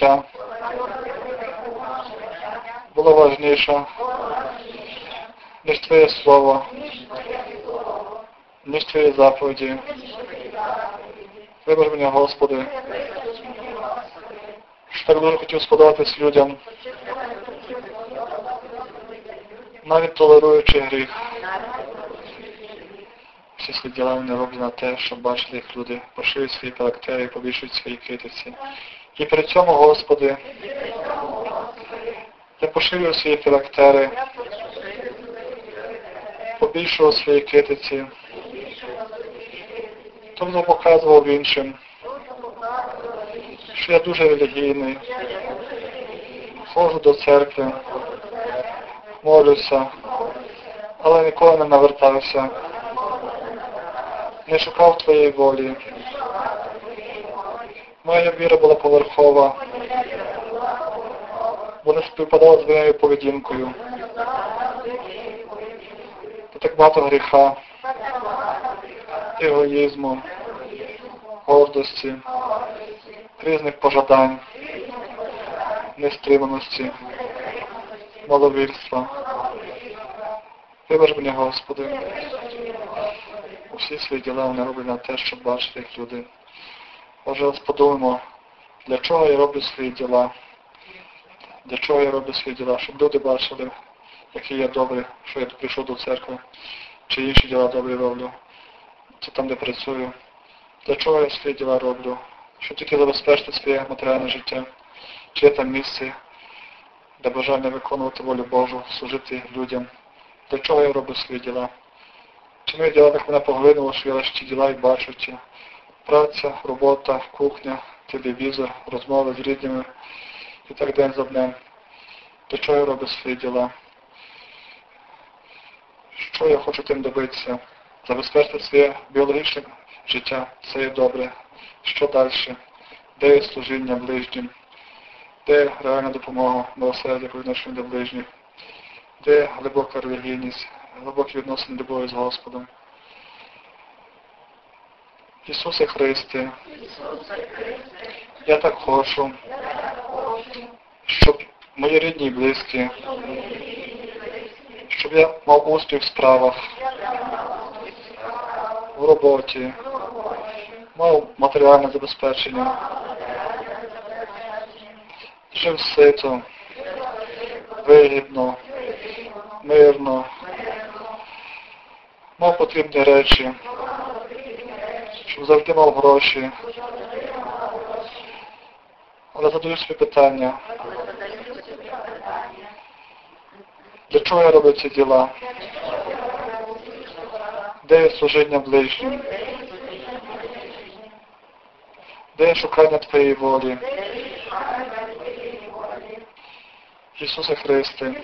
життя було важніше, ніж Твоє Слово, ніж Твої заповіді. Вибач мене, Господи, що так дуже хотів сподобатись людям, навіть толеруючи гріх. Всі свої діла вони роблять на те, щоб бачили їх люди, поширюють свої характери, побільшують свої критиці. І при цьому, Господи, я поширюю свої характери, побільшував свої критиці, тобто показував іншим, що я дуже релігійний, ходжу до церкви, молюся, але ніколи не навертався, не шукав Твоєї волі. Моя віра була поверхова, бо не співпадала з моєю поведінкою. Та так багато гріха, егоїзму, гордості, різних пожадань, нестриманості, маловірства. Вибач мене, Господи. Усі свої діла вони роблять на те, щоб бачити їх люди. Може, раз подумаємо, для чого я роблю свої діла, для чого я роблю свої діла, щоб люди бачили, який я добрий, що я прийшов до церкви, чи інші діла добрі роблю, чи там, де працюю. Для чого я свої діла роблю? Щоб тільки забезпечити своє матеріальне життя, чи є там місце, де бажання виконувати волю Божу, служити людям. Для чого я роблю свої діла? Чи мої діла так мене поглинуло, що я лише ті діла і бачу ті праця, робота, кухня, телевізор, розмови з рідними і так день за днем. До чого я роблю свої діла? Що я хочу тим добитися? Забезпечити своє біологічне життя, це є добре. Що далі? Де є служіння ближнім? Де реальна допомога, милосердя по відношенню до ближніх? Де глибока релігійність, глибокі відносини любові з Господом? Ісусе Христе, я так хочу, щоб мої рідні і близькі, щоб я мав успіх в справах, в роботі, мав матеріальне забезпечення, жив сито, вигідно, мирно, мав потрібні речі, щоб мав гроші. Але задаю собі питання. Для чого я роблю ці діла? Де є служіння ближнім? Де є шукання Твоєї волі? Ісусе Христе,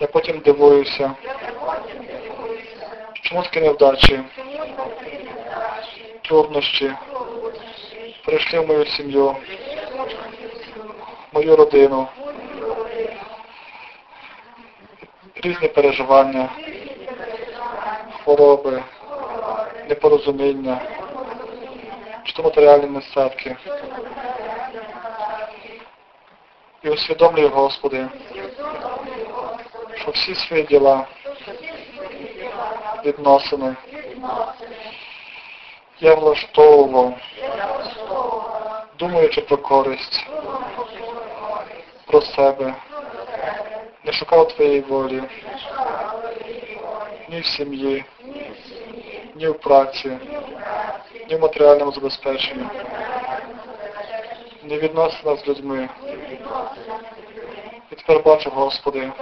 я потім дивуюся, чому такі невдачі, труднощі прийшли в мою сім'ю, мою родину, різні переживання, хвороби, непорозуміння, чи то матеріальні нестатки. І усвідомлюю, Господи, що всі свої діла, відносини я влаштовував, думаючи про користь, про себе, не шукав Твоєї волі, ні в сім'ї, ні в праці, ні в матеріальному забезпеченні, ні відносина з людьми. І тепер бачу, Господи,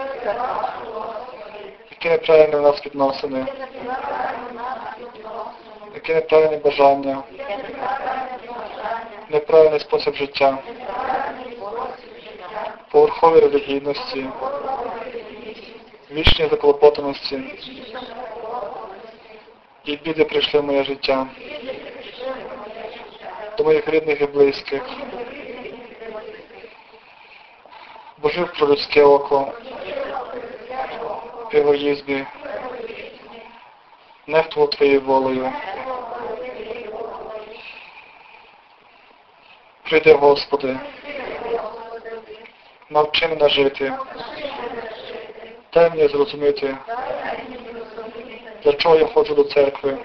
які неправильні в нас відносини, які неправильні бажання, неправильний спосіб життя, поверхові релігійності, вічні заклопотаності. І біди прийшли в моє життя, до моїх рідних і близьких. Бо жив про людське око, в егоїзмі, нехтував твоєю волею. Прийди, Господи, навчи мене жити. Дай мені зрозуміти, для чого я ходжу до церкви,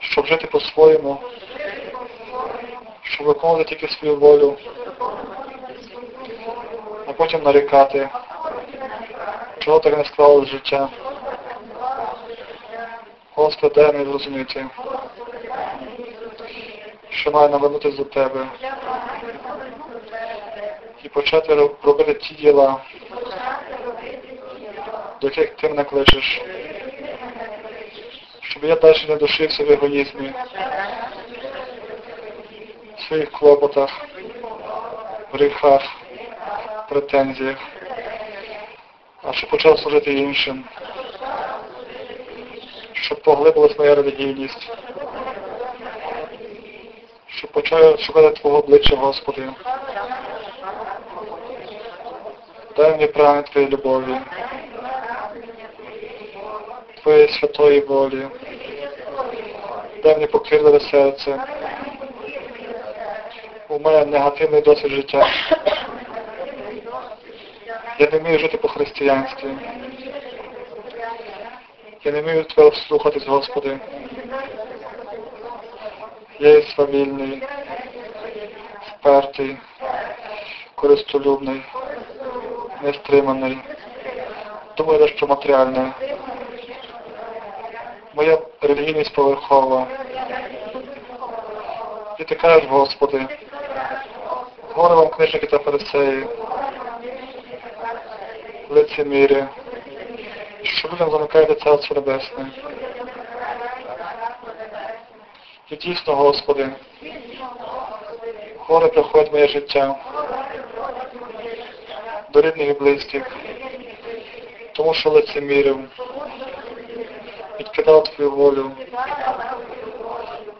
щоб жити по-своєму, щоб виконувати тільки свою волю, а потім нарікати, чого так не склалось життя. Господи, дай мені зрозуміти, що маю навернутися до Тебе. І почати робити ті діла, до яких Ти мене кличеш, щоб я далі не душився в егоїзмі, в своїх клопотах, гріхах, претензіях, а щоб почав служити іншим, щоб поглибилась моя релігійність, щоб почав шукати Твого обличчя, Господи. Дай мені прагне Твоєї любові, Твоєї святої волі. Дай мені покірливе серце. У мене негативний досвід життя. Я не вмію жити по-християнськи. Я не вмію Тебе слухатись, Господи. Я є свавільний, впертий, користолюбний, нестриманий. Думаю, дещо матеріальне. Моя релігійність поверхова. І ти кажеш, Господи, горе вам книжники та фарисеї, лицемірі, що людям замикаєте Царство Небесне. І дійсно, Господи, горе приходить моє життя. До рідних і близьких, тому що лицемірив, відкидав Твою волю.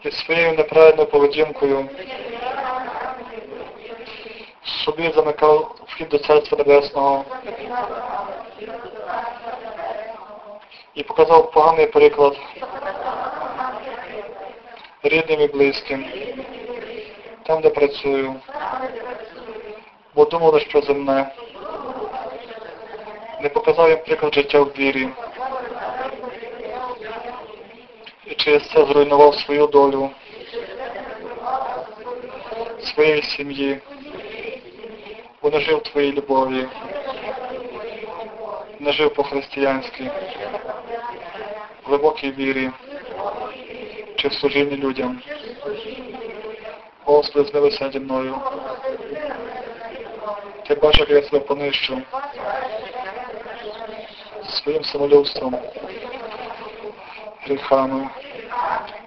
І своєю неправильною поведінкою. Собі замикав вхід до Царства Небесного. І показав поганий приклад рідним і близьким, там, де працюю, бо думали, що земне. Не показав їм приклад життя в вірі. І через це зруйнував свою долю, своєї сім'ї, бо не жив твоїй любові, не жив по-християнськи, в глибокій вірі чи в служінні людям. Господи, змилися наді мною. Ти бачиш, як я себе понищу своїм самолюбством, гріхами,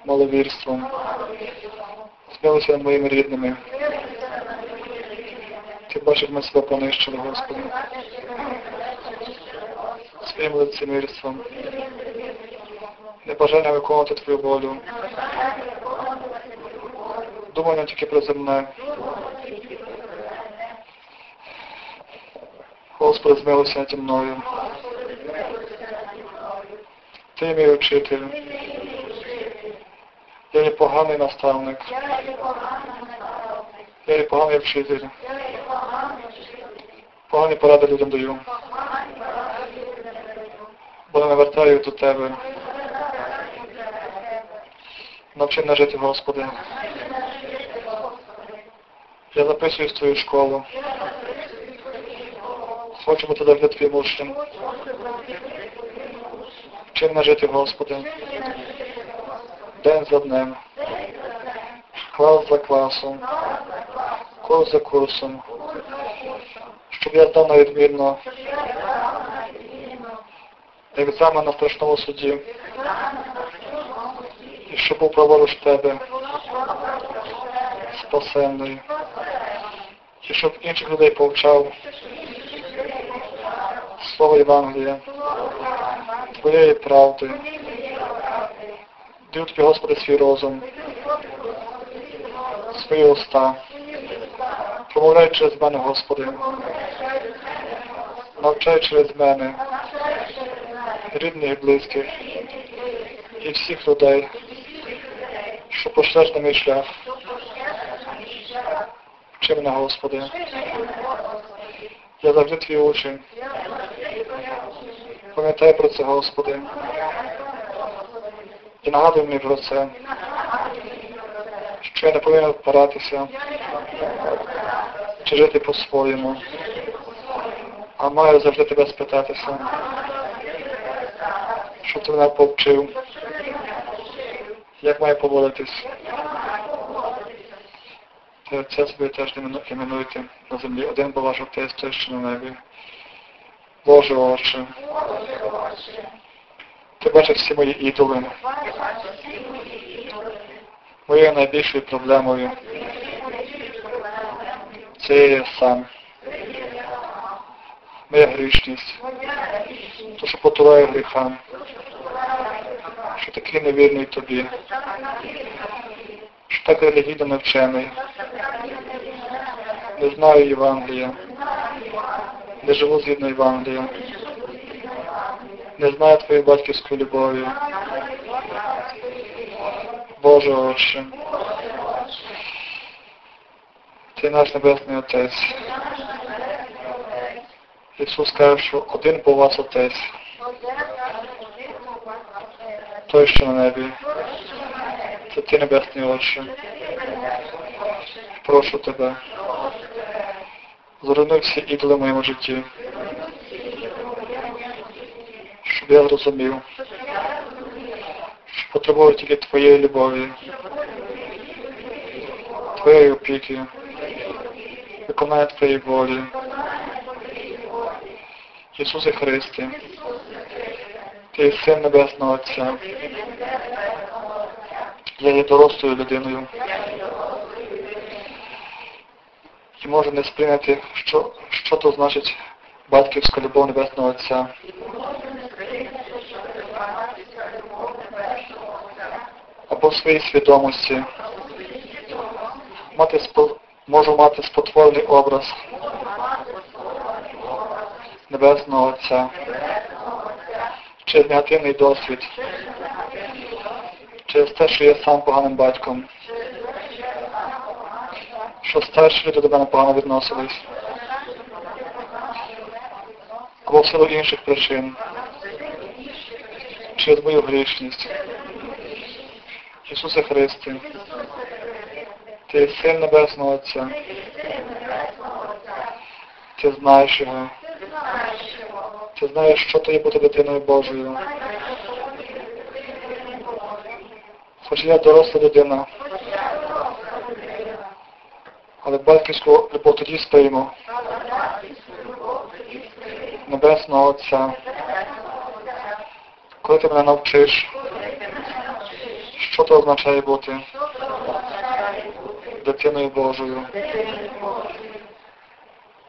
маловірством. Змилися над моїми рідними. Ти бачиш, як ми себе понищили, Господи. Своїм лицемірством. Небажання виконувати Твою волю. Думаю не тільки про земне. Господи, змилися наді мною. Ти мій учитель. Я є поганий наставник. Я є поганий вчитель. Погані поради людям даю. Бо не навертаю до Тебе. Навчи мене жити, Господи. Я записуюсь в Твою школу. Хочу бути завжди Твоїм учнем. Вчи мене жити, Господи. День за днем. Клас за класом. Курс за курсом. Щоб я здав на відмінно екзамен на страшному суді. Був праворуч тебе. Спасенний. І щоб інших людей повчав. Слово Євангелія. Твоєї правди. Даю тобі, Господи, свій розум, свої уста. Промовляй через мене, Господи. Навчай через мене, рідних і близьких і всіх людей, що пошлеш на мій шлях. Вчи мене, Господи. Я завжди твій учень. Пам'ятай про це, Господи. І нагадуй мені про це, що я не повинен впиратися чи жити по-своєму, а маю завжди тебе спитатися, щоб ти мене повчив, як маю поводитись. Та Отця собі теж імену- іменуйте на землі. Один ваш Отець, той, що на небі. Боже Отче, ти бачиш всі мої ідоли. Моєю найбільшою проблемою це я сам. Моя грішність. То, що потураю гріхам. Що такий невірний тобі. Що так релігійно навчений. Не знаю Євангелія. Не живу згідно Євангелія. Не знаю твоєї батьківської любові. Боже Отче. Ти наш Небесний Отець. Ісус каже, що один по вас Отець, той, що на небі. Це ти Небесний Отче. Прошу тебе. Зруйнуй всі ідоли в моєму житті. Щоб я зрозумів, що потребую тільки Твоєї любові, Твоєї опіки, виконання Твоєї волі. Ісусе Христе, Ти Син Небесного Отця. Я є дорослою людиною. І можу не сприйняти, що, що то значить батьківська любов Небесного Отця. Або в своїй свідомості мати спо- можу мати спотворений образ Небесного Отця через негативний досвід, через те, що я сам поганим батьком, що старші люди до мене погано відносились, або в силу інших причин, через мою грішність. Ісусе Христе, Ти син Небесного Отця, ти знаєш його, ти знаєш, що то є бути дитиною Божою. Хоч я доросла людина, але батьківську любов тоді стоїмо. Небесного Отця. Коли ти мене навчиш, що то означає бути дитиною Божою.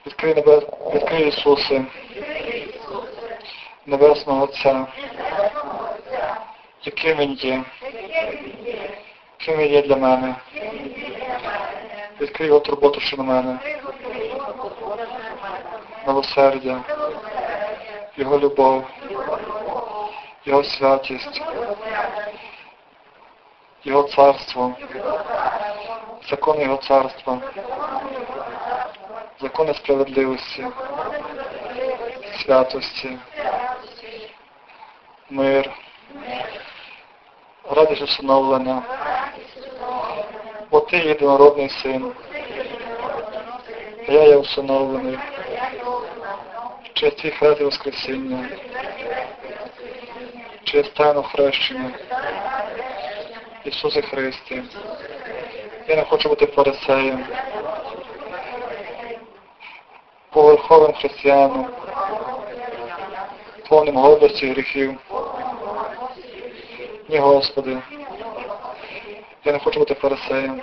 Відкрий, небес... Відкрий Ісусе, Небесного Отця, яким Він є, ким Він є для мене. Відкрий його турботу, що на мене, милосердя, Його любов, Його святість, Його царство, закон Його царства, закони справедливості, святості, мир, радість усиновлення, бо ти єдинородний син, я є усиновлений, через твій хрест і Воскресіння, через тайну хрещення, Ісусе Христе. Я не хочу бути фарисеєм, поверховим християном, повним гордості і гріхів. Ні, Господи, я не хочу бути фарисеєм.